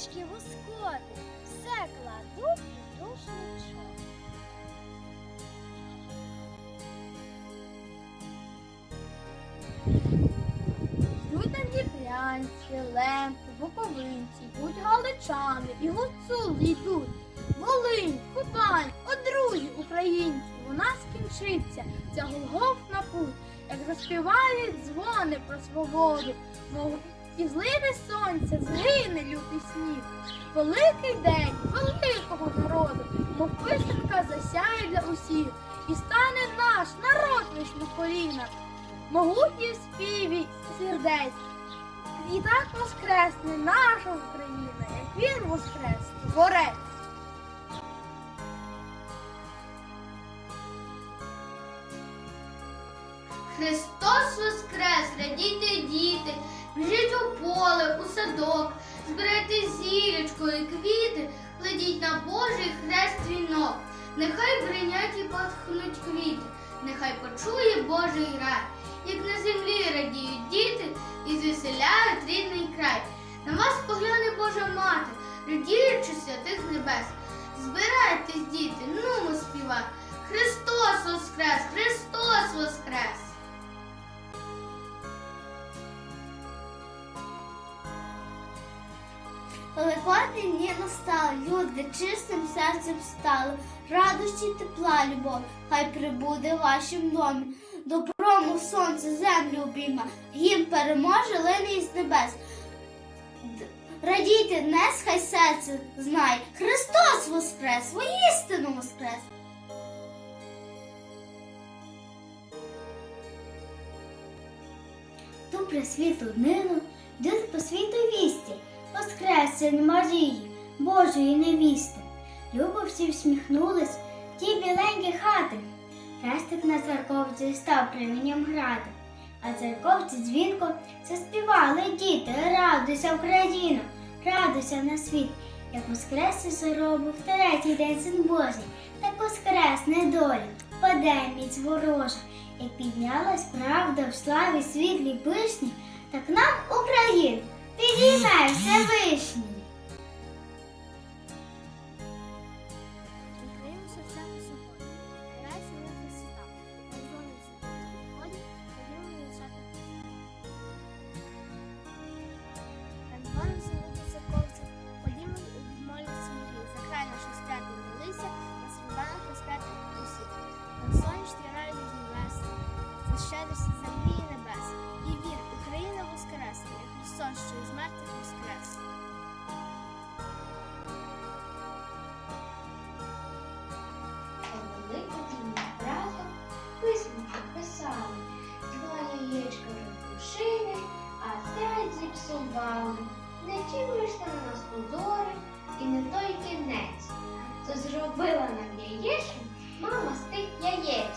Ручки лускоти, все кладу і душничок. Йдуть на діплянці, лемпи, буковинці, йдуть галичани, і гуцули йдуть. Волинь, Кубань, о друзі українці, вона скінчиться, ця голгофна путь, як заспівають дзвони про свободу і зливе сонце згине лютий сніг. Великий день великого народу, мов писанка засяє для усіх, і стане наш народ весь на колінах, могутні в співі сердець. І так воскресне наша Україна, як він воскрес, творець. Христос Воскрес, радійте діти, садок, збирайте зірочку і квіти, кладіть на Божий хрест вінок. Нехай бринять і пахнуть квіти, нехай почує Божий рай, як на землі радіють діти і звеселяють рідний край. На вас погляне Божа мати, радіючи святих небес. Збирайтесь, діти, ну співати. Христос Воскрес! Христос Воскрес! Великодний дні настав, люди чистим серцем стали, радості, тепла, любов, хай прибуде в вашім домі. Доброму сонце землю обійма, гімн переможе лине із небес. Радійте, днес хай серце знає, Христос воскрес, воістину воскрес. Ту пресвітлу днину йдуть по світу вісті, воскрес син Марії, Божої невісти. Любо всі всміхнулись в ті біленькі хати. Хрестик на церковці став примінням грати, а церковці дзвінко заспівали діти. Радуйся, Україно, радуйся на світ, як воскрес заробив третій день син Божий, так воскресне доля, паде міць ворожа, як піднялась правда в славі світлій пишні, так нам Україн підійме Всевишній. зіпсували, нечим ж ти на нас позори і не той кінець, то зробила нам яєчню мама з тих яєць.